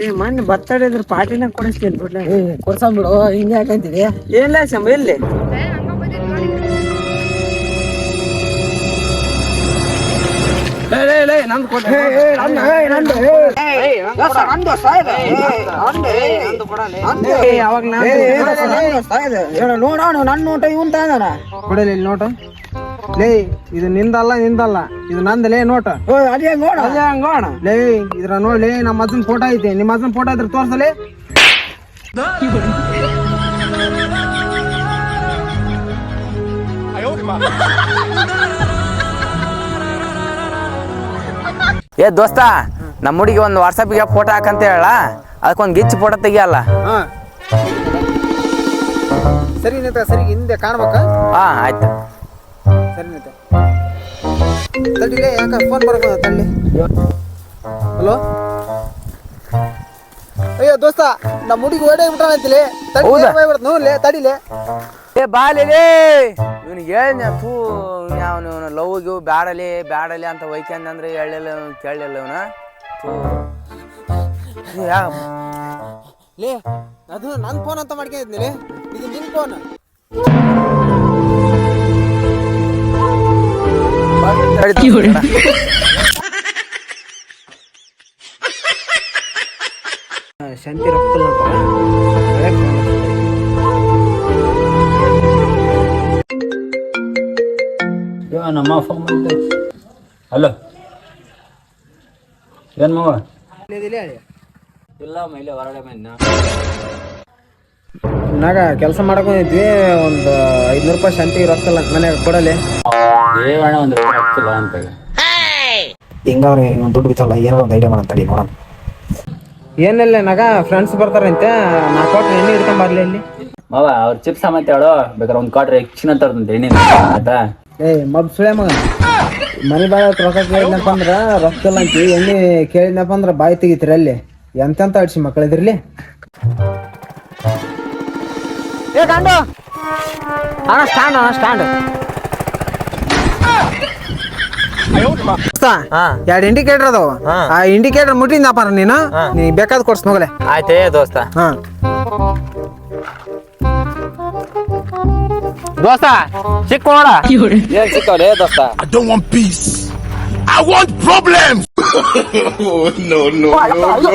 ಏ ಮೊನ್ನೆ ಬರ್ತಡೇ ಇದ್ರ ಪಾರ್ಟಿನ ಕೊಡಿಸ್ತೀನಿ ಬಿಡ್ಲೆ ಕೊಡ್ಸಂ ಬಿಡು ಹಿಂಗೆ ಯಾಕಂತೀವಿ ಇಲ್ಲ ಶಂಭ ಇಲ್ಲಿ ನಂದು ಕೊಡ ಅವಾಗ ನೋಡೋಣ ನನ್ನ ನೋಟ ಇವನ್ ತಂದಾನ ಕೊಡಲಿ ಇಲ್ಲಿ ನೋಟ ಲೇ ಇದು ನಿಂದಲ್ಲ ನಿಂದಲ್ಲ. ಇದು ನಂದಲೇ ನೋಟ. ಅದೇ ನೋಡ ಅದೇ ಹಂಗೋಣ ಲೇ ಇದ್ರ ನೋಡ್ಲಿ ನಮ್ಮ ಅಜ್ಜನ್ ಫೋಟೋ ಐತೆ. ನಿಮ್ಮ ಅಜ್ಜನ್ ಫೋಟೋ ಇದ್ರ ತೋರ್ಸಲಿ ಏ ದೋಸ್ತ ನಮ್ಮ ಹುಡುಗಿ ಒಂದು ವಾಟ್ಸಪ್ಗೆ ಫೋಟೋ ಹಾಕಂತ ಹೇಳ ಅದಕ್ಕೊಂದು ಗಿಚ್ಚು ಫೋಟೋ ತೆಗಿಯಲ್ಲ? ಹಾ. ಸರಿ ನಿಂತ ಸರಿ ಹಿಂದೆ ಕಾಣ್ಬೇಕ? ಹಾ ಆಯ್ತು. ಸರಿ ನಿಂತ ತಡಿಲೇ ಯಾಕ ಫೋನ್ ಬರಕ ತಳ್ಳಿ ಹಲೋ ಅಯ್ಯೋ ದೋಸ್ತ ನಮ್ಮ ಹುಡುಗಿ ಓಡೇ ಬಿಟ್ಟಾನಂತಿಲಿ ಹೌದಾ? ತಡಿ ನೋಡ್ಲೆ ತಡಿಲೆ ಏ ಬಾಲಿಲೇ ಇವ್ನಿಗೆ ಹೇಳ್ದೆ ಥೂ ಅವನು ಲವ್ ಗಿವ್ ಬ್ಯಾಡಲಿ ಬ್ಯಾಡಲಿ ಅಂತ ಒಯ್ಕೊಂಡಂದ್ರೆ ಹೇಳಿಲ್ಲ ಇವ್ನು ಕೇಳಲಿಲ್ಲ ಇವನ. ಯಾ ಲೇ ಅದು ನನ್ನ ಫೋನ್ ಅಂತ ಮಾಡ್ಕೊಂಡಿದ್ನಿಲೆ. ಇದು ನಿನ್ನ ಫೋನ್ ಶಾಂತಿ ರೊಕ್ಕಲ್ಲ ನಮ್ಮ ಫೋನ್ ಹಲೋ. ಏನು ಮಗ ಇಲ್ಲ ಮೈಲೆ ಹೊರಗಡೆ ಬಂದ ನಾಗ ಕೆಲಸ ಮಾಡ್ಕೊಂಡಿದ್ವಿ ಒಂದು ಐದ್ನೂರು ರೂಪಾಯಿ ಶಾಂತಿ ರೊಕ್ಕಲ್ಲ ಮನೆಯಾಗ ಕೊಡಲಿ. ದೇವಣ್ಣ ಒಂದು ರೂಪಾಯಿ ಹಾಕ್ತಿಲ್ಲ ಅಂತ ಹಿಂಗಾದ್ರೆ ಒಂದು ದುಡ್ಡು ಬಿತ್ತಲ್ಲ ಏನೋ ಒಂದು ಐಡಿಯಾ ಮಾಡಂತಡಿ ನೋಡೋಣ. ಏನಿಲ್ಲ ನಗ ಫ್ರೆಂಡ್ಸ್ ಬರ್ತಾರಂತೆ ನಾ ಕೊಟ್ಟು ಎಣ್ಣೆ ಹಿಡ್ಕೊಂಡ್ ಬರ್ಲಿ ಇಲ್ಲಿ ಮಾವ ಅವ್ರ ಚಿಪ್ಸ್ ಮತ್ತೆ ಹೇಳೋ ಬೇಕಾದ್ರೆ ಒಂದು ಕ್ವಾಟ್ರ್ ಹೆಚ್ಚಿನ ತರ್ತಂತೆ ಎಣ್ಣೆ ಆಯ್ತಾ? ಏ ಮಬ್ ಸುಳೆ ಮಗ. ಮನೆ ಬಾಳ ರೊಕ್ಕ ಕೇಳಿದ್ನಪ್ಪ ಅಂದ್ರ ರೊಕ್ಕ ಇಲ್ಲ ಅಂತಿ ಎಣ್ಣೆ ಕೇಳಿದ್ನಪ್ಪ ಅಂದ್ರ ಬಾಯಿ ತೆಗಿತೀರಿ ಅಲ್ಲಿ. ಎಂತೆಂತ ಅಡ್ಸಿ ಮಕ್ಕಳಿದ್ರಲ್ಲಿ ಏ ಕಂಡು ಅಣ್ಣ ಸ್ಟ್ಯಾಂಡ್ ಅಣ್ಣ ಸ್ಟ್ಯಾಂಡ್ ಎರಡು ಇಂಡಿಕೇಟರ್ ಅದಾವ ಆ ಇಂಡಿಕೇಟರ್ ಮುಟ್ಟಿದ್ನಪ್ಪ ನೀನು ನೀ ಬೇಕಾದ್ ಕೊಡ್ಸ್ ಮಗಲೆ ಆಯ್ತೇ ದೋಸ್ತ ಹಾ ದೋಸ್ತ ಚಿಕ್ಕ ನೋಡ ಏನ್ ಸಿಕ್ಕವಲೇ ದೋಸ್ತ I don't want peace. I want problems. no, no, no, no.